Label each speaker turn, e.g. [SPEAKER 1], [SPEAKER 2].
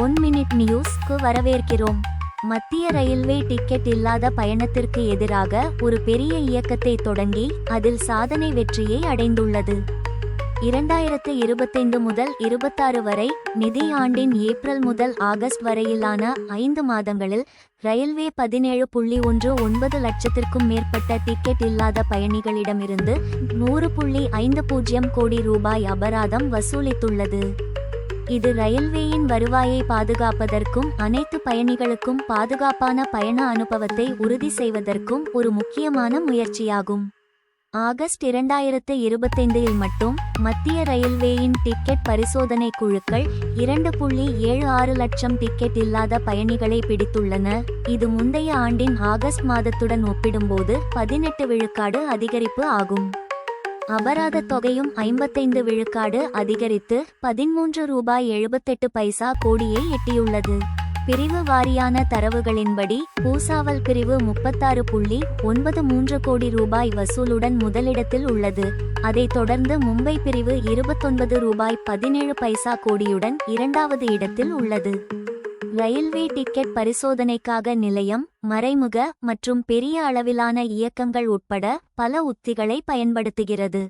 [SPEAKER 1] One minute நியூஸ்க்கு வரவேற்கிறோம். மத்திய railway ticket இல்லாத பயணத்திற்கு எதிராக ஒரு பெரிய இயக்கத்தை தொடங்கி அதில் சாதனை வெற்றியை அடைந்துள்ளது. இரண்டாயிரத்து இருபத்தைந்து முதல் இருபத்தாறு வரை நிதி ஆண்டின் ஏப்ரல் முதல் ஆகஸ்ட் வரையிலான ஐந்து மாதங்களில் ரயில்வே பதினேழு புள்ளி ஒன்று ஒன்பது லட்சத்திற்கும் மேற்பட்ட டிக்கெட் இல்லாத பயணிகளிடமிருந்து நூறு புள்ளி ஐந்து பூஜ்ஜியம் கோடி ரூபாய் அபராதம் வசூலித்துள்ளது. இது ரயில்வேயின் வருவாயை பாதுகாப்பதற்கும் அனைத்து பயணிகளுக்கும் பாதுகாப்பான பயண அனுபவத்தை உறுதி செய்வதற்கும் ஒரு முக்கியமான முயற்சியாகும். ஆகஸ்ட் இரண்டாயிரத்து இருபத்தைந்தில் மட்டும் மத்திய ரயில்வேயின் டிக்கெட் பரிசோதனை குழுக்கள் இரண்டு புள்ளி ஏழு ஆறு லட்சம் டிக்கெட் இல்லாத பயணிகளை பிடித்துள்ளன. இது முந்தைய ஆண்டின் ஆகஸ்ட் மாதத்துடன் ஒப்பிடும்போது பதினெட்டு விழுக்காடு அதிகரிப்பு ஆகும். அபராத தொகையும் ஐம்பத்தைந்து விழுக்காடு அதிகரித்து பதிமூன்று ரூபாய் எழுபத்தெட்டு பைசா கோடியை எட்டியுள்ளது. பிரிவு வாரியான தரவுகளின்படி பூசாவல் பிரிவு முப்பத்தாறு புள்ளி ஒன்பது மூன்று கோடி ரூபாய் வசூலுடன் முதலிடத்தில் உள்ளது. அதைத் தொடர்ந்து மும்பை பிரிவு இருபத்தொன்பது ரூபாய் பதினேழு பைசா கோடியுடன் இரண்டாவது இடத்தில் உள்ளது. ரயில்வே டிக்கெட் பரிசோதனைக்காக நிலையம் மறைமுக மற்றும் பெரிய அளவிலான இயக்கங்கள் உட்பட பல உத்திகளை பயன்படுத்துகிறது.